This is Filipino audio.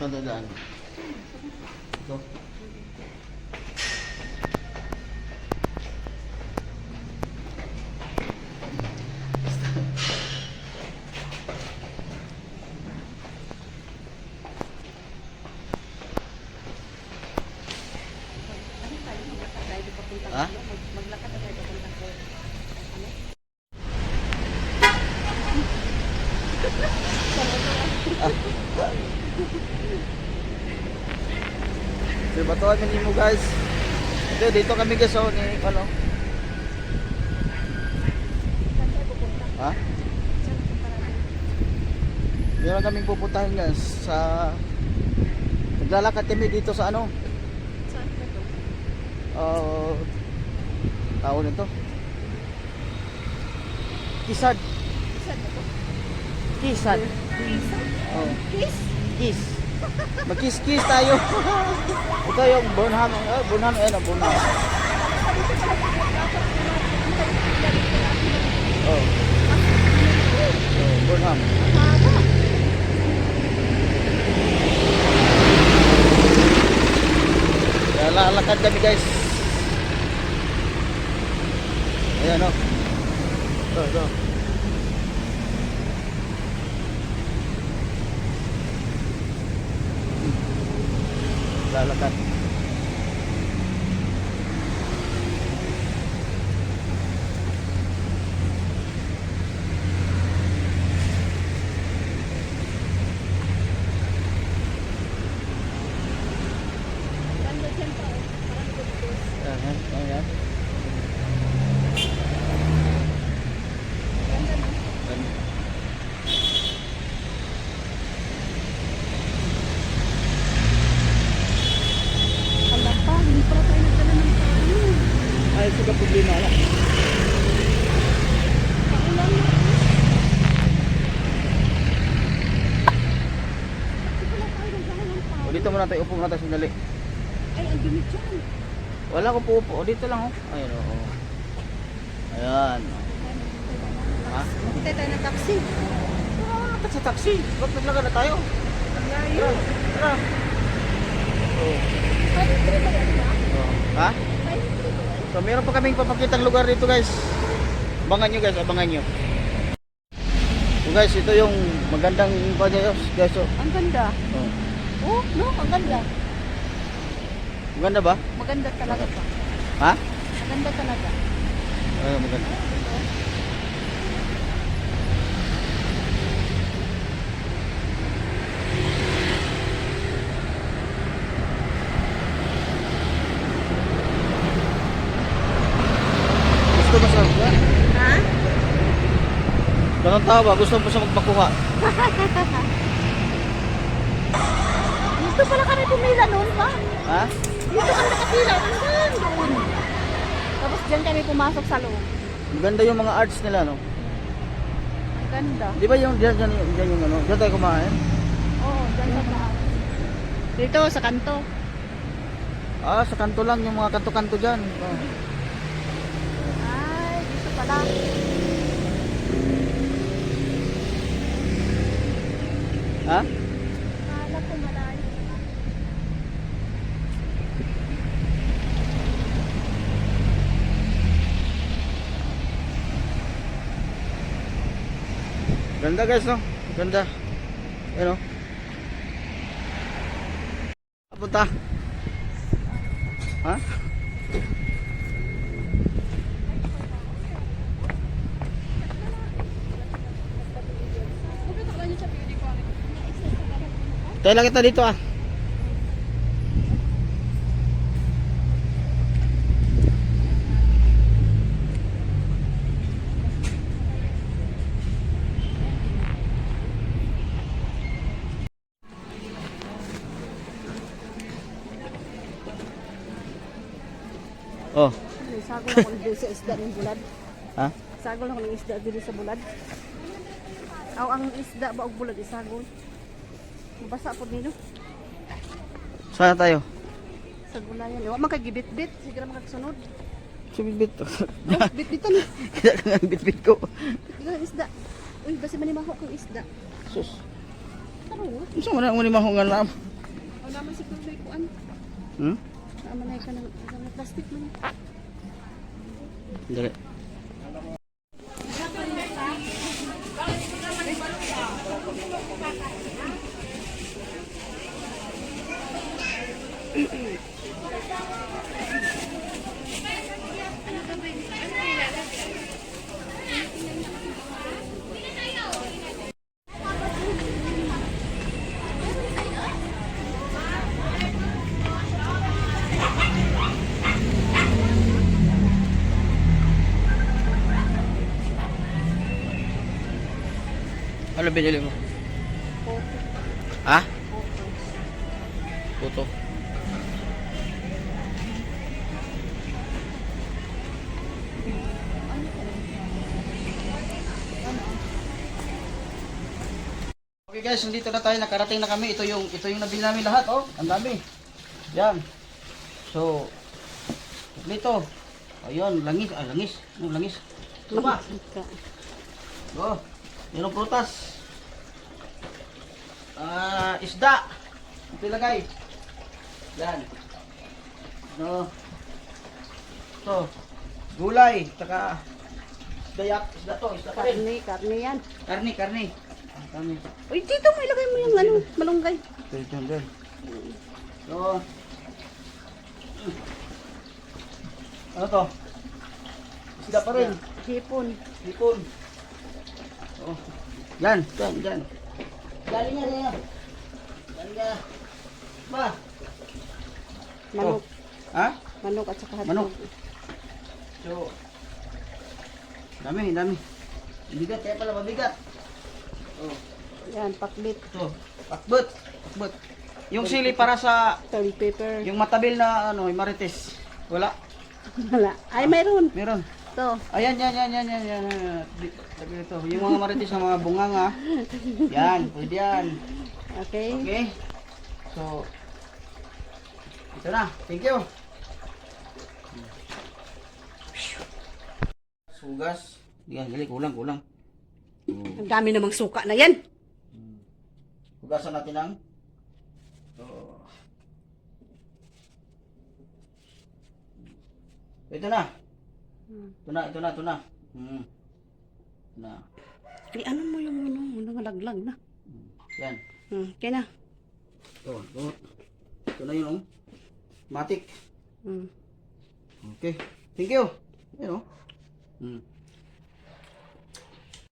Saan dadaan? Ito. Ha? So, batuan kami mo guys. Ito, dito kami guys oh, ni ano. Ha? Meron kaming pupuntahan guys sa Naglalakad kami dito sa ano? Uh, tawag nito. Kisad. Kisad. Oh. Kiss? Kiss. Mag-kiss-kiss tayo. Ito yung Burnham. Oh, Burnham. Ayan ang Burnham. Oh. Oh, Burnham. Lalakad kami guys. Ayan o. Ito, ito. Lalakad. Ganda dyan pa. oh. Parang good Ayan, ayan. Ganda no? Ayan. Hala pa, hindi pala tayo nagdala ng paano. Ay, ito ka problema na. Paulan na. Bakit pala tayo nagdala ng paano? O, dito muna tayo. Upo muna tayo sandali. Ay, ang dumi dyan. Wala ko po upo. O, dito lang oh. Ayan o. Oh. Ayan. oh. Ha? Hindi tayo ng taxi. Ah, ba't sa taxi? Ba't naglaga na tayo? Ang layo. tara. Oh. Oh. Ha? So meron pa kaming papakitang lugar dito guys. Abangan nyo guys, abangan nyo. So guys, ito yung magandang panyayos guys. Oh. Ang ganda. Oh. Oh, no, ang ganda. Maganda ba? Maganda talaga pa. Ha? Maganda talaga. Ay, maganda. Gusto mo sa Ha? Ganun tao ba? Gusto mo sa magpakuha? Dito pala kami pumila noon pa. Ha? Dito kami nakapila. Nandun doon. Tapos dyan kami pumasok sa loob. Maganda yung mga arts nila, no? Ang ganda. Di ba yung diyan, diyan, diyan yung ano? Diyan tayo kumain? Oo, dyan sa taas. Dito, sa kanto. Ah, sa kanto lang yung mga kanto-kanto dyan. Oh. Ay, dito pala. Ha? Kala ko malayo. Ganda guys, no? Ganda. Ano? Punta. Ha? Tayo lang kita dito ah. Oh, Sagol ako dito sa isda ng bulad. ha? Sagol ako ng isda dito sa bulad. Aw, ang isda ba og bulad isagol? Mabasa po nino Saan tayo? sa gulayan. Wa man kay gibit-bit, sige ra magsunod. Sumibit. Oh, bit dito ni. Kaya ka nga bit-bit ko. Ang isda. Uy, basi manimaho kong isda. Sus. Tara Oo. Unsa man ang muni mahungan na? O naman siguro may kuan. Hmm? Naman na ka ng plastic man. Dali. Ano binili mo? Ha? Puto. Okay guys, nandito na tayo, nakarating na kami. Ito yung ito yung nabili namin lahat, oh. Ang dami. Yan. So, dito. Ayun, langis, ah, langis. Ano langis? Ano ba? Oh, ang prutas. Ah, isda. Ito ilagay. Yan. No. To. Gulay, tsaka isda yak, isda to, isda pa rin. Karne, karne yan. Karni, karni. Karni. Uy, dito mo ilagay mo yung ano, malunggay. Dito, dito. So, ano to? Isda pa rin. Hipon. Hipon. Oh. Yan, yan, yan. Galing galing nga. Galing. Ba? Manok. Ha? Manok at saka hotdog. Manok. So, dami, dami. Bigat, kaya pala mabigat. Oh, Yan, pakbit. ito. Pakbet. Pakbet. Yung sili para sa, Turn paper. yung matabil na, ano, yung marites. Wala. Wala. Ay, mayroon. Meron. To. Ayan, yan, yan, yan, yan, yan. Sabi ito. Yung mga marites na mga bunganga. Yan, pwede yan. Okay. Okay. So, ito na. Thank you. Sugas. Yan, gali, kulang, kulang. Ang dami namang suka na yan. Hugasan natin ang ito. Ito na. Ito na, ito na, ito na. Hmm. Na. Ay, ano mo yung ano, nangalaglag na. Yan. Hmm, kaya na. Ito, ito. Ito na yun, oh. Matik. Hmm. Okay. Thank you. Yan, oh. Hmm.